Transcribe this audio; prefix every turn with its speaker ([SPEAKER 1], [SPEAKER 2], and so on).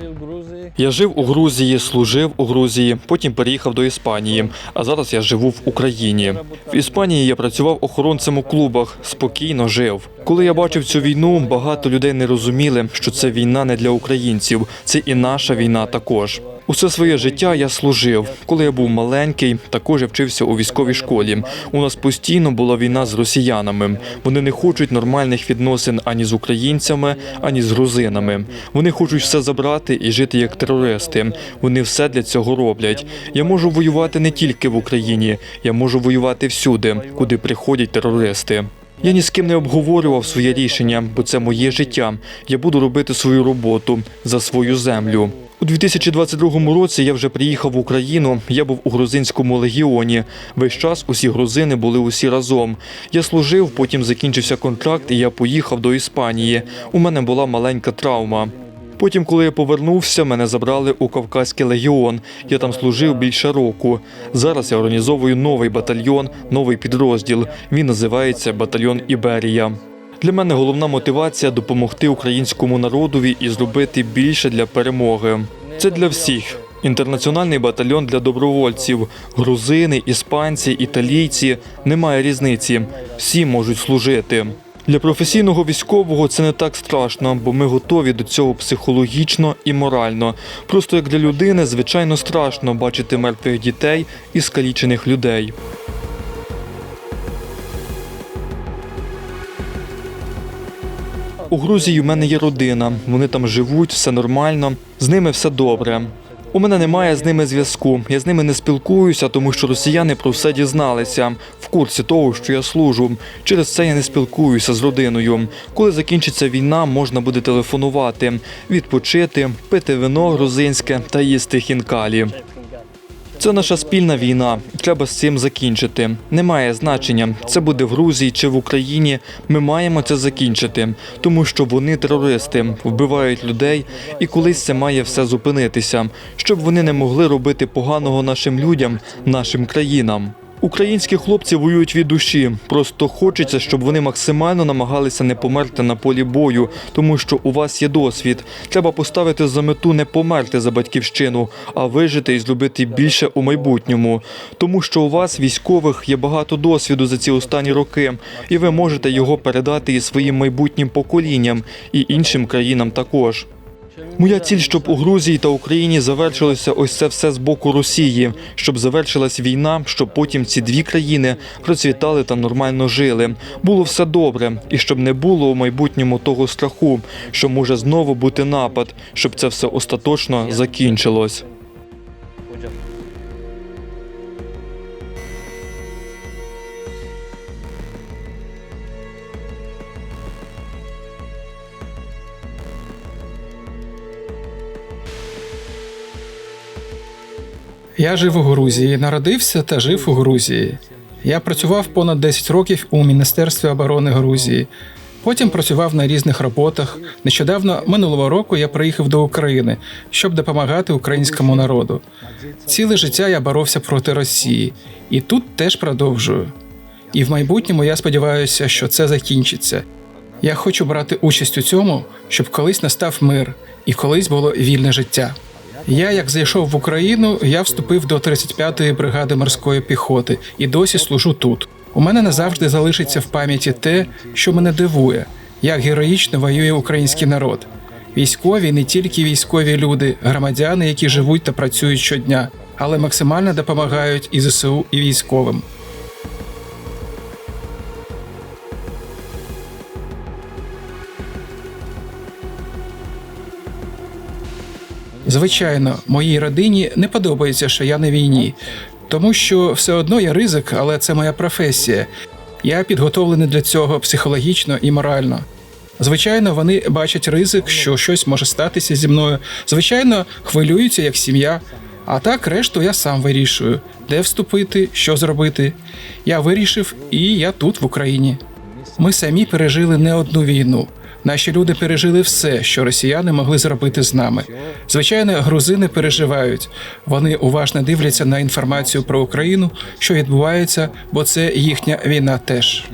[SPEAKER 1] жив в Грузії.
[SPEAKER 2] Я жив у Грузії, служив у Грузії, потім переїхав до Іспанії. А зараз я живу в Україні. В Іспанії я працював охоронцем у клубах, спокійно жив. Коли я бачив цю війну, багато людей не розуміли, що це війна не для українців, це і наша війна також. Усе своє життя я служив. Коли я був маленький, також я вчився у військовій школі. У нас постійно була війна з росіянами. Вони не хочуть нормальних відносин ані з українцями, ані з грузинами. Вони хочуть все забрати і жити як терористи. Вони все для цього роблять. Я можу воювати не тільки в Україні, я можу воювати всюди, куди приходять терористи. Я ні з ким не обговорював своє рішення, бо це моє життя. Я буду робити свою роботу за свою землю. У 2022 році я вже приїхав в Україну. Я був у грузинському легіоні. Весь час усі грузини були усі разом. Я служив, потім закінчився контракт, і я поїхав до Іспанії. У мене була маленька травма. Потім, коли я повернувся, мене забрали у Кавказький легіон. Я там служив більше року. Зараз я організовую новий батальйон, новий підрозділ. Він називається Батальйон Іберія. Для мене головна мотивація допомогти українському народові і зробити більше для перемоги. Це для всіх. Інтернаціональний батальйон для добровольців, грузини, іспанці, італійці немає різниці. Всі можуть служити. Для професійного військового це не так страшно, бо ми готові до цього психологічно і морально. Просто як для людини, звичайно, страшно бачити мертвих дітей і скалічених людей. У Грузії в мене є родина. Вони там живуть, все нормально. З ними все добре. У мене немає з ними зв'язку. Я з ними не спілкуюся, тому що росіяни про все дізналися в курсі того, що я служу. Через це я не спілкуюся з родиною. Коли закінчиться війна, можна буде телефонувати, відпочити, пити вино грузинське та їсти хінкалі. Це наша спільна війна. Треба з цим закінчити. Немає значення, це буде в Грузії чи в Україні. Ми маємо це закінчити, тому що вони терористи, вбивають людей, і колись це має все зупинитися, щоб вони не могли робити поганого нашим людям, нашим країнам. Українські хлопці воюють від душі. Просто хочеться, щоб вони максимально намагалися не померти на полі бою, тому що у вас є досвід. Треба поставити за мету не померти за батьківщину, а вижити і зробити більше у майбутньому. Тому що у вас, військових, є багато досвіду за ці останні роки, і ви можете його передати і своїм майбутнім поколінням, і іншим країнам також. Моя ціль, щоб у Грузії та Україні завершилося ось це все з боку Росії, щоб завершилась війна, щоб потім ці дві країни процвітали та нормально жили. Було все добре, і щоб не було у майбутньому того страху, що може знову бути напад, щоб це все остаточно закінчилось.
[SPEAKER 3] Я жив у Грузії, народився та жив у Грузії. Я працював понад 10 років у Міністерстві оборони Грузії. Потім працював на різних роботах. Нещодавно минулого року я приїхав до України, щоб допомагати українському народу. Ціле життя я боровся проти Росії, і тут теж продовжую. І в майбутньому я сподіваюся, що це закінчиться. Я хочу брати участь у цьому, щоб колись настав мир і колись було вільне життя. Я, як зайшов в Україну, я вступив до 35-ї бригади морської піхоти і досі служу тут. У мене назавжди залишиться в пам'яті те, що мене дивує, як героїчно воює український народ. Військові не тільки військові люди, громадяни, які живуть та працюють щодня, але максимально допомагають і ЗСУ, і військовим. Звичайно, моїй родині не подобається, що я на війні, тому що все одно я ризик, але це моя професія. Я підготовлений для цього психологічно і морально. Звичайно, вони бачать ризик, що щось може статися зі мною. Звичайно, хвилюються як сім'я. А так, решту я сам вирішую, де вступити, що зробити. Я вирішив, і я тут, в Україні. Ми самі пережили не одну війну. Наші люди пережили все, що росіяни могли зробити з нами. Звичайно, грузини переживають. Вони уважно дивляться на інформацію про Україну, що відбувається, бо це їхня війна теж.